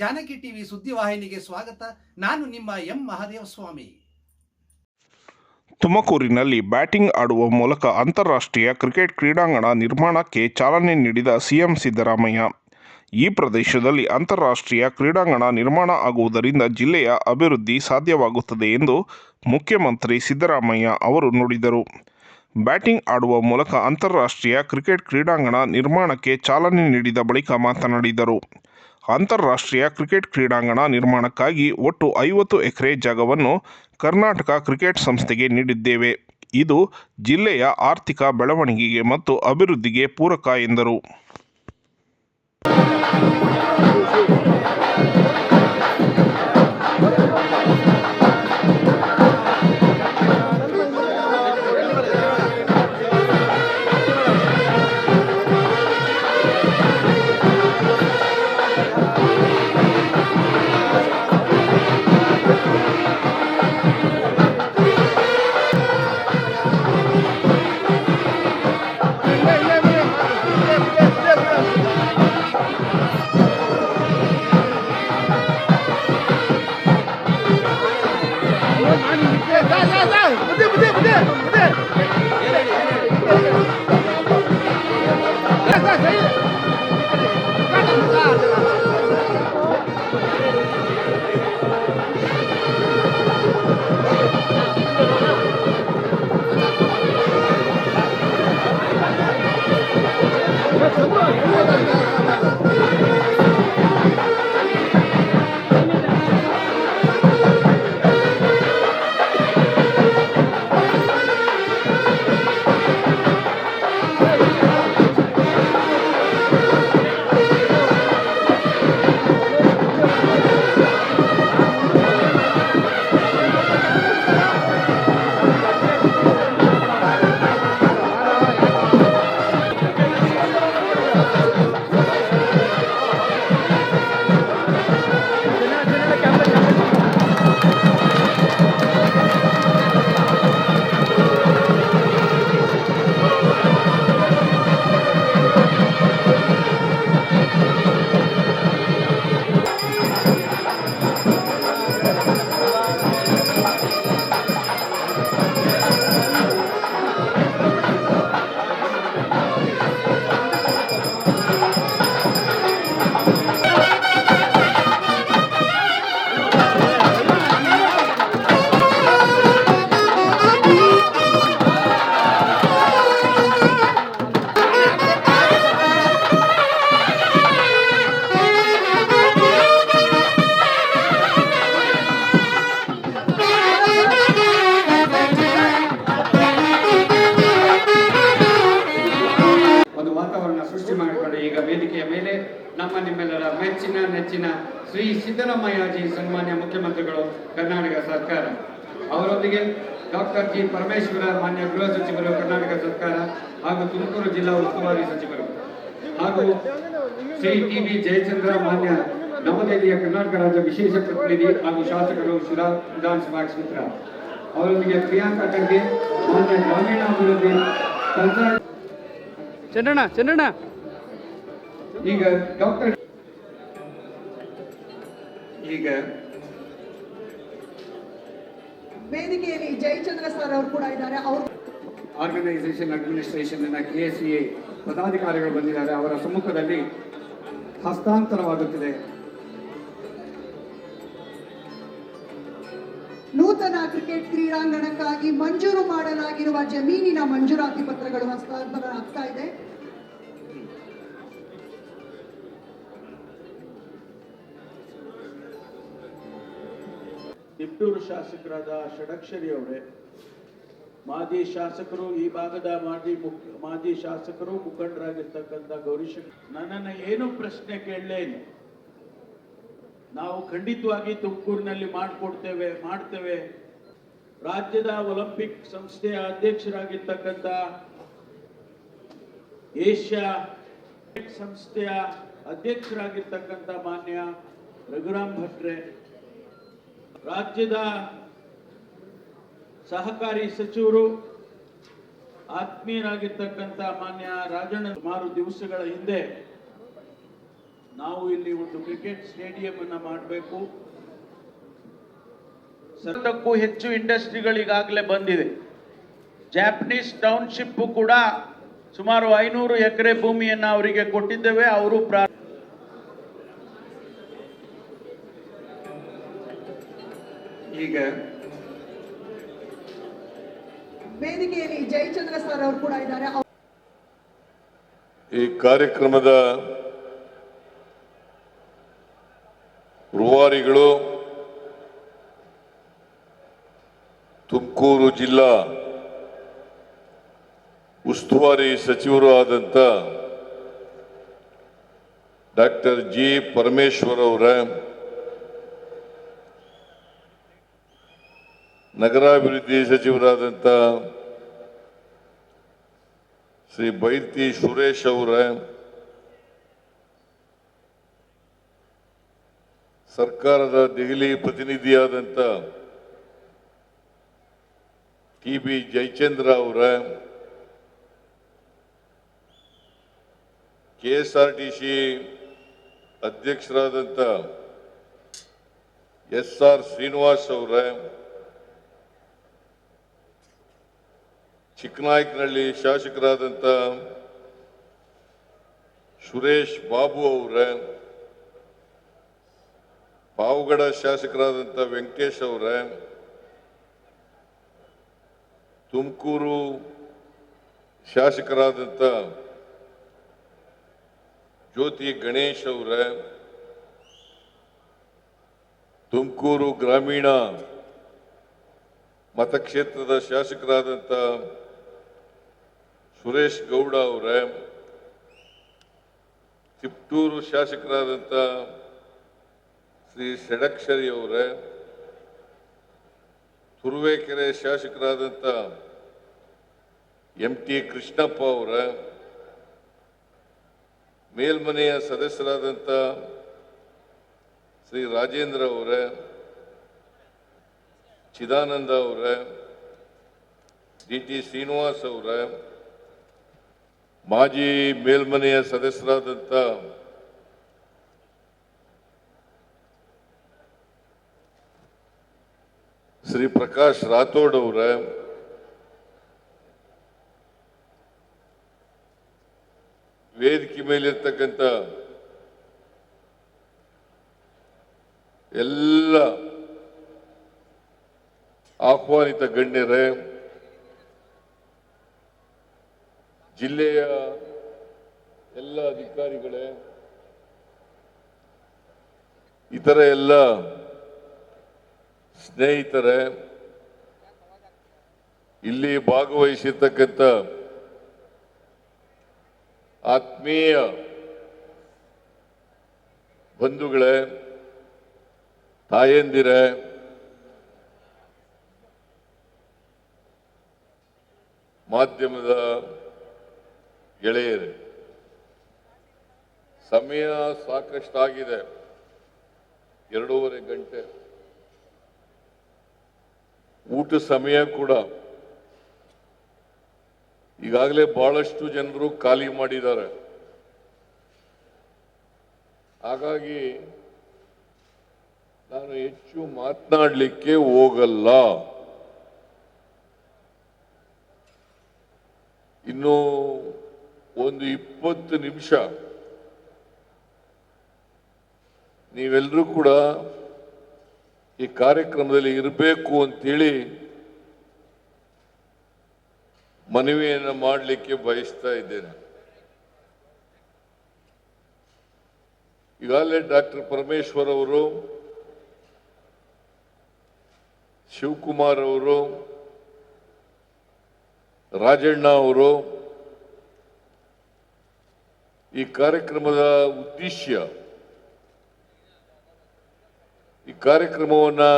Janaki TV ಸುದ್ದಿವಾಹಿನಿಗೆ ಸ್ವಾಗತ. ನಾನು ನಿಮ್ಮ ಎಂ ಮಹಾದೇವ ಸ್ವಾಮಿ. ತುಮಕೂರಿನಲ್ಲಿ ಬ್ಯಾಟಿಂಗ್ ಆಡುವ ಮೂಲಕ ಅಂತಾರಾಷ್ಟ್ರೀಯ ಕ್ರಿಕೆಟ್ ಕ್ರೀಡಾಂಗಣ ನಿರ್ಮಾಣಕ್ಕೆ ಚಾಲನೆ ನೀಡಿದ ಸಿಎಂ ಸಿದ್ದರಾಮಯ್ಯ, ಈ ಪ್ರದೇಶದಲ್ಲಿ ಅಂತಾರಾಷ್ಟ್ರೀಯ ಕ್ರೀಡಾಂಗಣ ನಿರ್ಮಾಣ ಆಗುವುದರಿಂದ ಜಿಲ್ಲೆಯ ಅಭಿವೃದ್ಧಿ ಸಾಧ್ಯವಾಗುತ್ತದೆ ಎಂದು ಮುಖ್ಯಮಂತ್ರಿ ಸಿದ್ದರಾಮಯ್ಯ ಅವರು ನುಡಿದರು. ಬ್ಯಾಟಿಂಗ್ ಆಡುವ ಮೂಲಕ ಅಂತಾರಾಷ್ಟ್ರೀಯ ಕ್ರಿಕೆಟ್ ಕ್ರೀಡಾಂಗಣ ನಿರ್ಮಾಣಕ್ಕೆ ಚಾಲನೆ ನೀಡಿದ ಬಳಿಕ ಮಾತನಾಡಿದರು. ಅಂತಾರಾಷ್ಟ್ರೀಯ ಕ್ರಿಕೆಟ್ ಕ್ರೀಡಾಂಗಣ ನಿರ್ಮಾಣಕ್ಕಾಗಿ ಒಟ್ಟು ಐವತ್ತು ಎಕರೆ ಜಾಗವನ್ನು ಕರ್ನಾಟಕ ಕ್ರಿಕೆಟ್ ಸಂಸ್ಥೆಗೆ ನೀಡಿದ್ದೇವೆ. ಇದು ಜಿಲ್ಲೆಯ ಆರ್ಥಿಕ ಬೆಳವಣಿಗೆಗೆ ಮತ್ತು ಅಭಿವೃದ್ಧಿಗೆ ಪೂರಕ ಎಂದರು. ಶ್ರೀ ಸಿದ್ದರಾಮಯ್ಯಜಿ ಸನ್ಮಾನ್ಯ ಮುಖ್ಯಮಂತ್ರಿಗಳು ಕರ್ನಾಟಕ ಸರ್ಕಾರ. ಅವರೊಂದಿಗೆ ಡಾಕ್ಟರ್ ಜಿ ಪರಮೇಶ್ವರ ಮಾನ್ಯ ಗೃಹ ಸಚಿವರು ಕರ್ನಾಟಕ ಸರ್ಕಾರ ಹಾಗೂ ತುಮಕೂರು ಜಿಲ್ಲಾ ಉಸ್ತುವಾರಿ ಸಚಿವರು. ಹಾಗೂ ಶ್ರೀ ಟಿ ಬಿ ಜಯಚಂದ್ರ ಮಾನ್ಯ ನವದೆಹಲಿಯ ಕರ್ನಾಟಕ ರಾಜ್ಯ ವಿಶೇಷ ಪ್ರತಿನಿಧಿ ಹಾಗೂ ಶಾಸಕರು ಶಿರಾ ವಿಧಾನಸಭಾ ಕ್ಷೇತ್ರ. ಅವರೊಂದಿಗೆ ಪ್ರಿಯಾಂಕಾ ಖರ್ಗೆ ಮಾನ್ಯ ಗ್ರಾಮೀಣಾಭಿವೃದ್ಧಿ ಚಂದ್ರಣ್ಣ ಚಂದ್ರಣ್ಣ. ಈಗ ಡಾಕ್ಟರ್ ಈಗ ವೇದಿಕೆಯಲ್ಲಿ ಜಯಚಂದ್ರ ಸರ್ ಅವರು ಕೂಡ ಇದ್ದಾರೆ. ಅವರು organisation administration K C A ಪದಾಧಿಕಾರಿಗಳು ಬಂದಿದ್ದಾರೆ. ಅವರ ಸಮ್ಮುಖದಲ್ಲಿ ಹಸ್ತಾಂತರವಾಗುತ್ತಿದೆ. ನೂತನ ಕ್ರಿಕೆಟ್ ಕ್ರೀಡಾಂಗಣಕ್ಕಾಗಿ ಮಂಜೂರು ಮಾಡಲಾಗಿರುವ ಜಮೀನಿನ ಮಂಜೂರಾತಿ ಪತ್ರಗಳು ಹಸ್ತಾಂತರ ಆಗ್ತಾ ಇದೆ. ತಿಪ್ಟೂರು ಶಾಸಕರಾದ ಷಡಕ್ಷರಿ ಅವರೇ, ಮಾಜಿ ಶಾಸಕರು ಈ ಭಾಗದ ಮಾಜಿ ಮುಖ್ಯ ಮಾಜಿ ಶಾಸಕರು ಮುಖಂಡರಾಗಿರ್ತಕ್ಕಂಥ ಗೌರೀಶ್ ನನ್ನನ್ನು ಏನು ಪ್ರಶ್ನೆ ಕೇಳಲೇನು ನಾವು ಖಂಡಿತವಾಗಿ ತುಮಕೂರಿನಲ್ಲಿ ಮಾಡಿಕೊಡ್ತೇವೆ, ಮಾಡ್ತೇವೆ. ರಾಜ್ಯದ ಒಲಿಂಪಿಕ್ ಸಂಸ್ಥೆಯ ಅಧ್ಯಕ್ಷರಾಗಿರ್ತಕ್ಕಂಥ ಏಷ್ಯಾ ಸಂಸ್ಥೆಯ ಅಧ್ಯಕ್ಷರಾಗಿರ್ತಕ್ಕಂಥ ಮಾನ್ಯ ರಘುರಾಮ್ ಭಟ್ರೆ ರಾಜ್ಯದ ಸಹಕಾರಿ ಸಚಿವರು, ಆತ್ಮೀಯರಾಗಿರ್ತಕ್ಕಂಥ ಮಾನ್ಯ ರಾಜಣ್ಣ, ಸುಮಾರು ದಿವಸಗಳ ಹಿಂದೆ ನಾವು ಇಲ್ಲಿ ಒಂದು ಕ್ರಿಕೆಟ್ ಸ್ಟೇಡಿಯಂ ಅನ್ನ ಮಾಡಬೇಕು. ಸತಕ್ಕೂ ಹೆಚ್ಚು ಇಂಡಸ್ಟ್ರಿಗಳಿಗಾಗಲೇ ಬಂದಿದೆ. ಜಾಪನೀಸ್ ಟೌನ್ಶಿಪ್ ಕೂಡ ಸುಮಾರು ಐನೂರು ಎಕರೆ ಭೂಮಿಯನ್ನು ಅವರಿಗೆ ಕೊಟ್ಟಿದ್ದೇವೆ. ಅವರು ಈಗ ವೇದಿಕೆಯಲ್ಲಿ ಜಯಚಂದ್ರ ಸರ್ ಅವರು ಕೂಡ ಇದ್ದಾರೆ. ಈ ಕಾರ್ಯಕ್ರಮದ ರೂವಾರಿಗಳು ತುಮಕೂರು ಜಿಲ್ಲಾ ಉಸ್ತುವಾರಿ ಸಚಿವರು ಆದಂಥ ಡಾಕ್ಟರ್ ಜಿ ಪರಮೇಶ್ವರ್ ಅವರ ನಗರಾಭಿವೃದ್ಧಿ ಸಚಿವರಾದಂಥ ಶ್ರೀ ಬೈರ್ತಿ ಸುರೇಶ್ ಅವರ, ಸರ್ಕಾರದ ದೆಹಲಿ ಪ್ರತಿನಿಧಿಯಾದಂಥ ಟಿ ಬಿ ಜಯಚಂದ್ರ ಅವರ, K S R T C ಅಧ್ಯಕ್ಷರಾದಂಥ ಎಸ್ ಆರ್ ಶ್ರೀನಿವಾಸ್ ಅವರ ಚಿಕ್ಕನಾಯಕನಹಳ್ಳಿ ಶಾಸಕರಾದಂಥ ಸುರೇಶ್ ಬಾಬು ಅವರ, ಪಾವಗಡ ಶಾಸಕರಾದಂಥ ವೆಂಕಟೇಶ್ ಅವರ, ತುಮಕೂರು ಶಾಸಕರಾದಂಥ ಜ್ಯೋತಿ ಗಣೇಶ್ ಅವರ, ತುಮಕೂರು ಗ್ರಾಮೀಣ ಮತಕ್ಷೇತ್ರದ ಶಾಸಕರಾದಂಥ ಸುರೇಶ್ ಗೌಡ ಅವರೇ ತಿಪ್ಟೂರು ಶಾಸಕರಾದಂಥ ಶ್ರೀ ಷಡಕ್ಷರಿ ಅವರೇ, ತುರುವೇಕೆರೆ ಶಾಸಕರಾದಂಥ ಎಂ ಟಿ ಕೃಷ್ಣಪ್ಪ ಅವರ, ಮೇಲ್ಮನೆಯ ಸದಸ್ಯರಾದಂಥ ಶ್ರೀ ರಾಜೇಂದ್ರ ಅವರೇ, ಚಿದಾನಂದ ಅವರೇ, ಡಿ ಟಿ ಶ್ರೀನಿವಾಸ್ ಅವರ ಮಾಜಿ ಮೇಲ್ಮನೆಯ ಸದಸ್ಯರಾದಂಥ ಶ್ರೀ ಪ್ರಕಾಶ್ ರಾಥೋಡ್ ಅವರ ವೇದಿಕೆ ಮೇಲಿರ್ತಕ್ಕಂಥ ಎಲ್ಲ ಆಹ್ವಾನಿತ ಗಣ್ಯರೇ ಜಿಲ್ಲೆಯ ಎಲ್ಲ ಅಧಿಕಾರಿಗಳೇ ಇತರ ಎಲ್ಲ ಸ್ನೇಹಿತರೆ ಇಲ್ಲಿ ಭಾಗವಹಿಸಿರ್ತಕ್ಕಂಥ ಆತ್ಮೀಯ ಬಂಧುಗಳೇ ತಾಯಂದಿರೇ ಮಾಧ್ಯಮದ ಗೆಳೆಯರೇ, ಸಮಯ ಸಾಕಷ್ಟಾಗಿದೆ. ಎರಡೂವರೆ ಗಂಟೆ. ಊಟ ಸಮಯ ಕೂಡ. ಈಗಾಗಲೇ ಬಹಳಷ್ಟು ಜನರು ಖಾಲಿ ಮಾಡಿದ್ದಾರೆ. ಹಾಗಾಗಿ ನಾನು ಹೆಚ್ಚು ಮಾತನಾಡಲಿಕ್ಕೆ ಹೋಗಲ್ಲ. ಇನ್ನು ಒಂದು ಇಪ್ಪತ್ತು ನಿಮಿಷ. ನೀವೆಲ್ಲರೂ ಕೂಡ ಈ ಕಾರ್ಯಕ್ರಮದಲ್ಲಿ ಇರಬೇಕು ಅಂತೇಳಿ ಮನವಿಯನ್ನು ಮಾಡಲಿಕ್ಕೆ ಬಯಸ್ತಾ ಇದ್ದೇನೆ. ಈಗಾಗಲೇ ಡಾಕ್ಟರ್ ಪರಮೇಶ್ವರ್ ಅವರು, ಶಿವಕುಮಾರ್ ಅವರು, ರಾಜಣ್ಣ ಅವರು ಈ ಕಾರ್ಯಕ್ರಮದ ಉದ್ದೇಶ, ಈ ಕಾರ್ಯಕ್ರಮವನ್ನು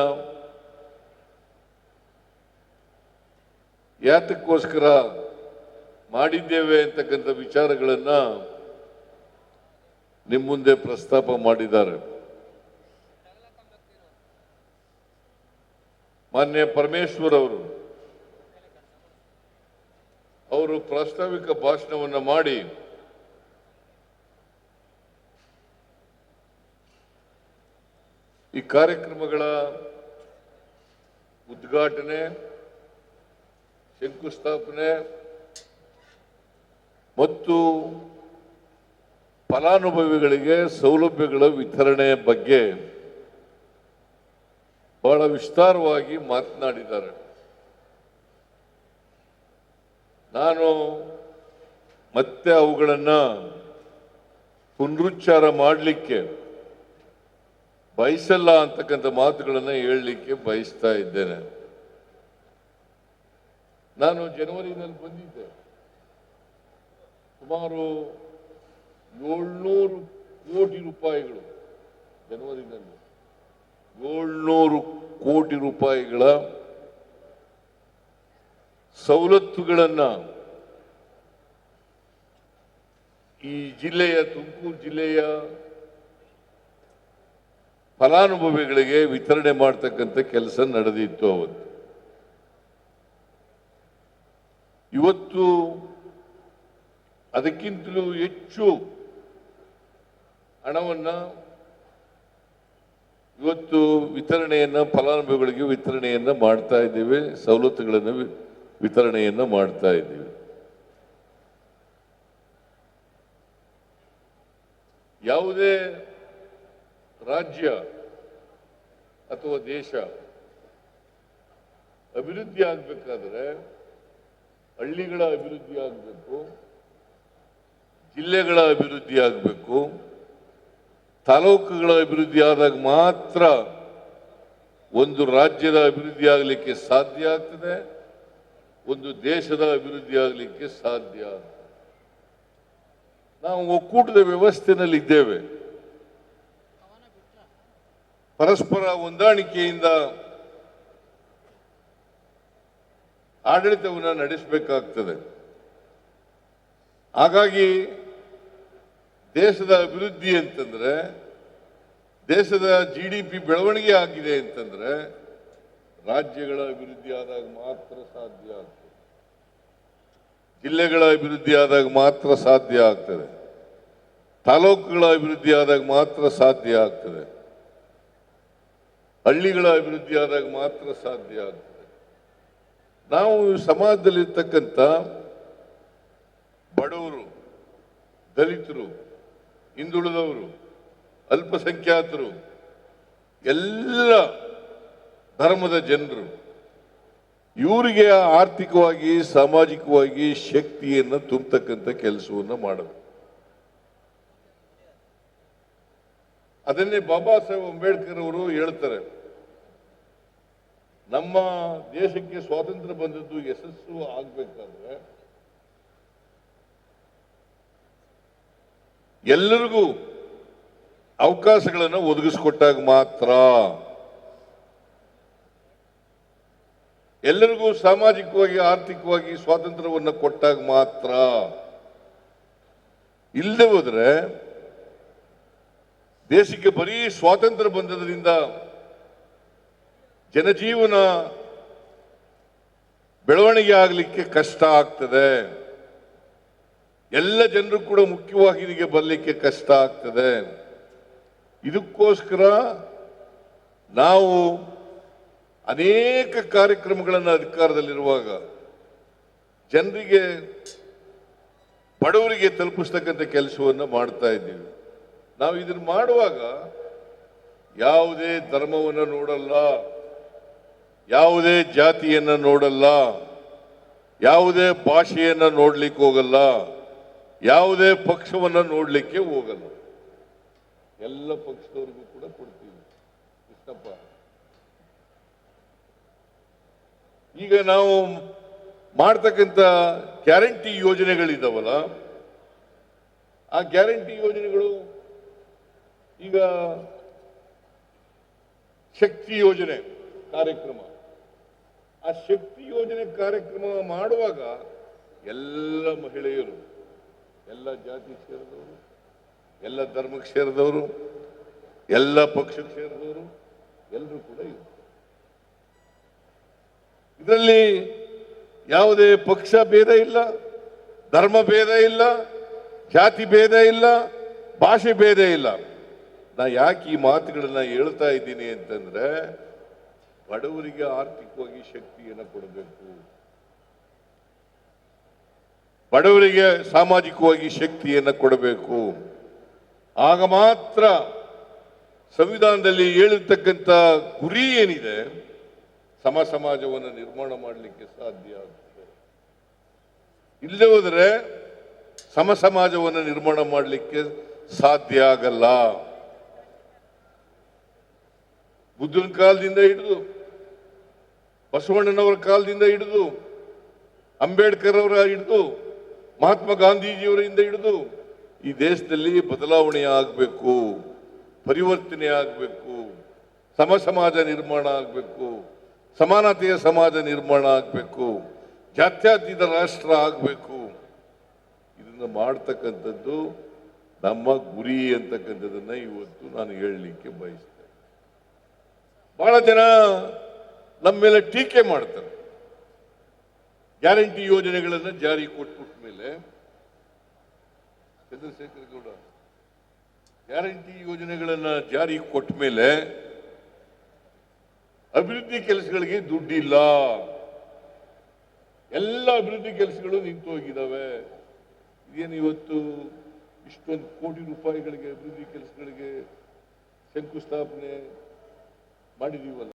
ಯಾತಕ್ಕೋಸ್ಕರ ಮಾಡಿದ್ದೇವೆ ಅಂತಕ್ಕಂಥ ವಿಚಾರಗಳನ್ನು ನಿಮ್ಮ ಮುಂದೆ ಪ್ರಸ್ತಾಪ ಮಾಡಿದ್ದಾರೆ. ಮಾನ್ಯ ಪರಮೇಶ್ವರ್ ಅವರು ಅವರು ಪ್ರಾಸ್ತಾವಿಕ ಭಾಷಣವನ್ನು ಮಾಡಿ ಈ ಕಾರ್ಯಕ್ರಮಗಳ ಉದ್ಘಾಟನೆ, ಶಂಕುಸ್ಥಾಪನೆ ಮತ್ತು ಫಲಾನುಭವಿಗಳಿಗೆ ಸೌಲಭ್ಯಗಳ ವಿತರಣೆ ಬಗ್ಗೆ ಬಹಳ ವಿಸ್ತಾರವಾಗಿ ಮಾತನಾಡಿದ್ದಾರೆ. ನಾನು ಮತ್ತೆ ಅವುಗಳನ್ನು ಪುನರುಚ್ಚಾರ ಮಾಡಲಿಕ್ಕೆ ಬಯಸಲ್ಲ ಅಂತಕ್ಕಂಥ ಮಾತುಗಳನ್ನು ಹೇಳಲಿಕ್ಕೆ ಬಯಸ್ತಾ ಇದ್ದೇನೆ. ನಾನು ಜನವರಿನಲ್ಲಿ ಬಂದಿದ್ದೆ. ಸುಮಾರು ಏಳ್ನೂರು ಕೋಟಿ ರೂಪಾಯಿಗಳು ಜನವರಿನಲ್ಲಿ ಏಳ್ನೂರು ಕೋಟಿ ರೂಪಾಯಿಗಳ ಸವಲತ್ತುಗಳನ್ನು ಈ ಜಿಲ್ಲೆಯ ತುಮಕೂರು ಜಿಲ್ಲೆಯ ಫಲಾನುಭವಿಗಳಿಗೆ ವಿತರಣೆ ಮಾಡ್ತಕ್ಕಂಥ ಕೆಲಸ ನಡೆದಿತ್ತು ಅವತ್ತು. ಇವತ್ತು ಅದಕ್ಕಿಂತಲೂ ಹೆಚ್ಚು ಹಣವನ್ನು ಇವತ್ತು ವಿತರಣೆಯನ್ನು, ಫಲಾನುಭವಿಗಳಿಗೆ ವಿತರಣೆಯನ್ನು ಮಾಡ್ತಾ ಇದ್ದೇವೆ, ಸವಲತ್ತುಗಳನ್ನು ವಿತರಣೆಯನ್ನು ಮಾಡ್ತಾ ಇದ್ದೀವಿ. ಯಾವುದೇ ರಾಜ್ಯ ಅಥವಾ ದೇಶ ಅಭಿವೃದ್ಧಿ ಆಗಬೇಕಾದ್ರೆ ಹಳ್ಳಿಗಳ ಅಭಿವೃದ್ಧಿ ಆಗಬೇಕು, ಜಿಲ್ಲೆಗಳ ಅಭಿವೃದ್ಧಿ ಆಗಬೇಕು, ತಾಲೂಕುಗಳ ಅಭಿವೃದ್ಧಿ ಆದಾಗ ಮಾತ್ರ ಒಂದು ರಾಜ್ಯದ ಅಭಿವೃದ್ಧಿ ಆಗಲಿಕ್ಕೆ ಸಾಧ್ಯ ಆಗ್ತದೆ, ಒಂದು ದೇಶದ ಅಭಿವೃದ್ಧಿ ಆಗಲಿಕ್ಕೆ ಸಾಧ್ಯ ನಾವು ಒಕ್ಕೂಟದ ವ್ಯವಸ್ಥೆನಲ್ಲಿ ಇದ್ದೇವೆ ಪರಸ್ಪರ ಹೊಂದಾಣಿಕೆಯಿಂದ ಆಡಳಿತವನ್ನು ನಡೆಸಬೇಕಾಗ್ತದೆ. ಹಾಗಾಗಿ ದೇಶದ ಅಭಿವೃದ್ಧಿ ಅಂತಂದರೆ, ದೇಶದ ಜಿ ಡಿ ಪಿ ಬೆಳವಣಿಗೆ ಆಗಿದೆ ಅಂತಂದರೆ, ರಾಜ್ಯಗಳ ಅಭಿವೃದ್ಧಿ ಆದಾಗ ಮಾತ್ರ ಸಾಧ್ಯ ಆಗ್ತದೆ. ಜಿಲ್ಲೆಗಳ ಅಭಿವೃದ್ಧಿ ಆದಾಗ ಮಾತ್ರ ಸಾಧ್ಯ ಆಗ್ತದೆ. ತಾಲೂಕುಗಳ ಅಭಿವೃದ್ಧಿ ಆದಾಗ ಮಾತ್ರ ಸಾಧ್ಯ ಆಗ್ತದೆ. ಹಳ್ಳಿಗಳ ಅಭಿವೃದ್ಧಿ ಆದಾಗ ಮಾತ್ರ ಸಾಧ್ಯ ಆಗ್ತದೆ. ನಾವು ಸಮಾಜದಲ್ಲಿರ್ತಕ್ಕಂಥ ಬಡವರು, ದಲಿತರು, ಹಿಂದುಳಿದವರು, ಅಲ್ಪಸಂಖ್ಯಾತರು, ಎಲ್ಲ ಧರ್ಮದ ಜನರು, ಇವರಿಗೆ ಆರ್ಥಿಕವಾಗಿ, ಸಾಮಾಜಿಕವಾಗಿ ಶಕ್ತಿಯನ್ನು ತುಂಬತಕ್ಕಂಥ ಕೆಲಸವನ್ನು ಮಾಡಬೇಕು. ಅದನ್ನೇ ಬಾಬಾ ಸಾಹೇಬ್ ಅಂಬೇಡ್ಕರ್ ಅವರು ಹೇಳ್ತಾರೆ. ನಮ್ಮ ದೇಶಕ್ಕೆ ಸ್ವಾತಂತ್ರ್ಯ ಬಂದದ್ದು ಯಶಸ್ಸು ಆಗ್ಬೇಕಾದ್ರೆ ಎಲ್ಲರಿಗೂ ಅವಕಾಶಗಳನ್ನು ಒದಗಿಸಿಕೊಟ್ಟಾಗ ಮಾತ್ರ ಎಲ್ಲರಿಗೂ ಸಾಮಾಜಿಕವಾಗಿ, ಆರ್ಥಿಕವಾಗಿ ಸ್ವಾತಂತ್ರ್ಯವನ್ನು ಕೊಟ್ಟಾಗ ಮಾತ್ರ. ಇಲ್ಲದೆ ಹೋದ್ರೆ ದೇಶಕ್ಕೆ ಬರೀ ಸ್ವಾತಂತ್ರ್ಯ ಬಂದದ್ರಿಂದ ಜನಜೀವನ ಬೆಳವಣಿಗೆ ಆಗಲಿಕ್ಕೆ ಕಷ್ಟ ಆಗ್ತದೆ. ಎಲ್ಲ ಜನರು ಕೂಡ ಮುಖ್ಯವಾಹಿನಿಗೆ ಬರಲಿಕ್ಕೆ ಕಷ್ಟ ಆಗ್ತದೆ. ಇದಕ್ಕೋಸ್ಕರ ನಾವು ಅನೇಕ ಕಾರ್ಯಕ್ರಮಗಳನ್ನು ಅಧಿಕಾರದಲ್ಲಿರುವಾಗ ಜನರಿಗೆ, ಬಡವರಿಗೆ ತಲುಪಿಸ್ತಕ್ಕಂಥ ಕೆಲಸವನ್ನು ಮಾಡ್ತಾ ಇದ್ದೀವಿ. ನಾವು ಇದನ್ನು ಮಾಡುವಾಗ ಯಾವುದೇ ಧರ್ಮವನ್ನು ನೋಡಲ್ಲ. ಯಾವುದೇ ಜಾತಿಯನ್ನ ನೋಡಲ್ಲ, ಯಾವುದೇ ಭಾಷೆಯನ್ನ ನೋಡ್ಲಿಕ್ಕೆ ಹೋಗಲ್ಲ, ಯಾವುದೇ ಪಕ್ಷವನ್ನ ನೋಡ್ಲಿಕ್ಕೆ ಹೋಗಲ್ಲ. ಎಲ್ಲ ಪಕ್ಷದವರಿಗೂ ಕೂಡ ಕೊಡ್ತೀವಿ. ಇಷ್ಟಪ್ಪ. ಈಗ ನಾವು ಮಾಡ್ತಕ್ಕಂಥ ಗ್ಯಾರಂಟಿ ಯೋಜನೆಗಳಿದ್ದಾವಲ್ಲ ಆ ಗ್ಯಾರಂಟಿ ಯೋಜನೆಗಳು ಈಗ ಶಕ್ತಿ ಯೋಜನೆ ಕಾರ್ಯಕ್ರಮ. ಆ ಶಕ್ತಿ ಯೋಜನೆ ಕಾರ್ಯಕ್ರಮ ಮಾಡುವಾಗ ಎಲ್ಲ ಮಹಿಳೆಯರು, ಎಲ್ಲ ಜಾತಿ ಸೇರಿದವರು, ಎಲ್ಲ ಧರ್ಮಕ್ಕೆ ಸೇರಿದವರು, ಎಲ್ಲ ಪಕ್ಷಕ್ಕೆ ಸೇರಿದವರು ಎಲ್ಲರೂ ಕೂಡ ಇದ್ದರು ಇದರಲ್ಲಿ ಯಾವುದೇ ಪಕ್ಷ ಭೇದ ಇಲ್ಲ, ಧರ್ಮ ಭೇದ ಇಲ್ಲ, ಜಾತಿ ಭೇದ ಇಲ್ಲ, ಭಾಷೆ ಭೇದ ಇಲ್ಲ. ನಾ ಯಾಕೆ ಈ ಮಾತುಗಳನ್ನ ಹೇಳ್ತಾ ಇದ್ದೀನಿ ಅಂತಂದ್ರೆ ಬಡವರಿಗೆ ಆರ್ಥಿಕವಾಗಿ ಶಕ್ತಿಯನ್ನು ಕೊಡಬೇಕು. ಬಡವರಿಗೆ ಸಾಮಾಜಿಕವಾಗಿ ಶಕ್ತಿಯನ್ನು ಕೊಡಬೇಕು. ಆಗ ಮಾತ್ರ ಸಂವಿಧಾನದಲ್ಲಿ ಹೇಳಿರ್ತಕ್ಕಂಥ ಗುರಿ ಏನಿದೆ ಸಮ ಸಮಾಜವನ್ನು ನಿರ್ಮಾಣ ಮಾಡಲಿಕ್ಕೆ ಸಾಧ್ಯ ಆಗುತ್ತೆ ಇಲ್ಲದೆ ಹೋದರೆ ಸಮ ಸಮಾಜವನ್ನು ನಿರ್ಮಾಣ ಮಾಡಲಿಕ್ಕೆ ಸಾಧ್ಯ ಆಗಲ್ಲ. ಬುದ್ಧನ ಕಾಲದಿಂದ ಹಿಡಿದು ಬಸವಣ್ಣನವರ ಕಾಲದಿಂದ ಹಿಡಿದು ಅಂಬೇಡ್ಕರ್ ಅವರ ಹಿಡಿದು, ಮಹಾತ್ಮ ಗಾಂಧೀಜಿಯವರಿಂದ ಹಿಡಿದು, ಈ ದೇಶದಲ್ಲಿ ಬದಲಾವಣೆ ಆಗಬೇಕು, ಪರಿವರ್ತನೆ ಆಗಬೇಕು ಸಮ ಸಮಾಜ ನಿರ್ಮಾಣ ಆಗಬೇಕು, ಸಮಾನತೆಯ ಸಮಾಜ ನಿರ್ಮಾಣ ಆಗಬೇಕು, ಜಾತ್ಯತೀತ ರಾಷ್ಟ್ರ ಆಗಬೇಕು. ಇದನ್ನು ಮಾಡ್ತಕ್ಕಂಥದ್ದು ನಮ್ಮ ಗುರಿ ಅಂತಕ್ಕಂಥದ್ದನ್ನು ಇವತ್ತು ನಾನು ಹೇಳಲಿಕ್ಕೆ ಬಯಸ್ತೇನೆ. ಬಹಳ ಜನ ನಮ್ಮ ಮೇಲೆ ಟೀಕೆ ಮಾಡ್ತಾರೆ. ಗ್ಯಾರಂಟಿ ಯೋಜನೆಗಳನ್ನು ಜಾರಿ ಕೊಟ್ಬಿಟ್ಟ ಮೇಲೆ ಚಂದ್ರಶೇಖರ್ ಗೌಡ, ಗ್ಯಾರಂಟಿ ಯೋಜನೆಗಳನ್ನು ಜಾರಿ ಕೊಟ್ಟ ಮೇಲೆ ಅಭಿವೃದ್ಧಿ ಕೆಲಸಗಳಿಗೆ ದುಡ್ಡಿಲ್ಲ. ಎಲ್ಲ ಅಭಿವೃದ್ಧಿ ಕೆಲಸಗಳು ನಿಂತು ಹೋಗಿದ್ದಾವೆ. ಏನು ಇವತ್ತು ಇಷ್ಟೊಂದು ಕೋಟಿ ರೂಪಾಯಿಗಳಿಗೆ ಅಭಿವೃದ್ಧಿ ಕೆಲಸಗಳಿಗೆ ಶಂಕುಸ್ಥಾಪನೆ ಮಾಡಿದೀವಲ್ಲ?